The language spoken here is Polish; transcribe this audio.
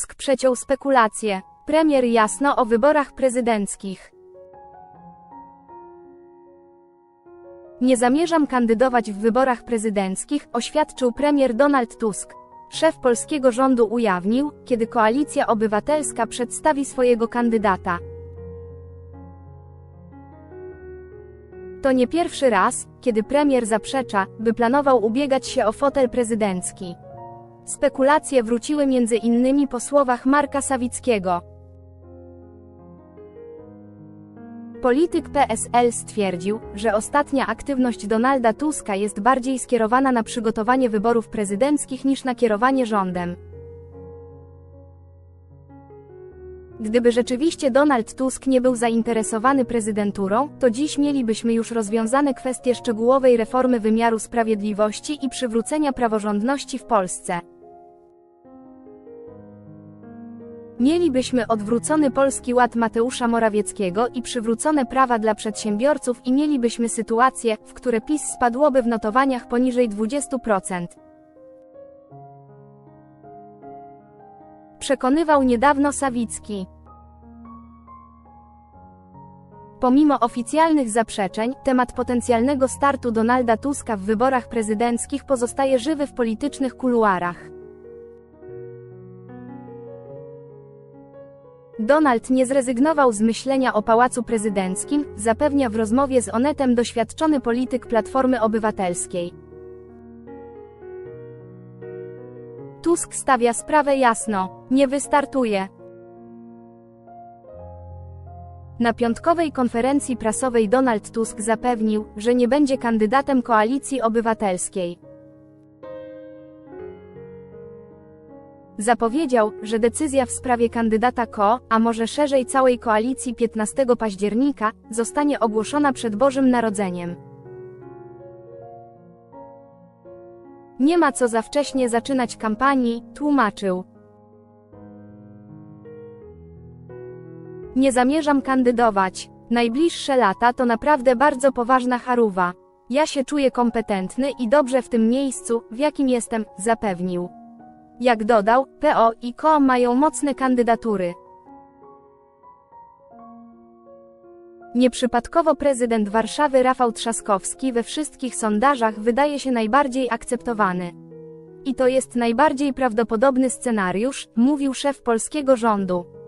Tusk przeciął spekulacje. Premier jasno o wyborach prezydenckich. Nie zamierzam kandydować w wyborach prezydenckich, oświadczył premier Donald Tusk. Szef polskiego rządu ujawnił, kiedy Koalicja Obywatelska przedstawi swojego kandydata. To nie pierwszy raz, kiedy premier zaprzecza, by planował ubiegać się o fotel prezydencki. Spekulacje wróciły między innymi po słowach Marka Sawickiego. Polityk PSL stwierdził, że ostatnia aktywność Donalda Tuska jest bardziej skierowana na przygotowanie wyborów prezydenckich niż na kierowanie rządem. Gdyby rzeczywiście Donald Tusk nie był zainteresowany prezydenturą, to dziś mielibyśmy już rozwiązane kwestie szczegółowej reformy wymiaru sprawiedliwości i przywrócenia praworządności w Polsce. Mielibyśmy odwrócony polski ład Mateusza Morawieckiego i przywrócone prawa dla przedsiębiorców i mielibyśmy sytuację, w które PiS spadłoby w notowaniach poniżej 20%. Przekonywał niedawno Sawicki. Pomimo oficjalnych zaprzeczeń, temat potencjalnego startu Donalda Tuska w wyborach prezydenckich pozostaje żywy w politycznych kuluarach. Donald nie zrezygnował z myślenia o pałacu prezydenckim, zapewnia w rozmowie z Onetem doświadczony polityk Platformy Obywatelskiej. Tusk stawia sprawę jasno, nie wystartuje. Na piątkowej konferencji prasowej Donald Tusk zapewnił, że nie będzie kandydatem Koalicji Obywatelskiej. Zapowiedział, że decyzja w sprawie kandydata KO, a może szerzej całej koalicji 15 października, zostanie ogłoszona przed Bożym Narodzeniem. Nie ma co za wcześnie zaczynać kampanii, tłumaczył. Nie zamierzam kandydować. Najbliższe lata to naprawdę bardzo poważna charuwa. Ja się czuję kompetentny i dobrze w tym miejscu, w jakim jestem, zapewnił. Jak dodał, PO i KO mają mocne kandydatury. Nieprzypadkowo prezydent Warszawy Rafał Trzaskowski we wszystkich sondażach wydaje się najbardziej akceptowany. I to jest najbardziej prawdopodobny scenariusz, mówił szef polskiego rządu.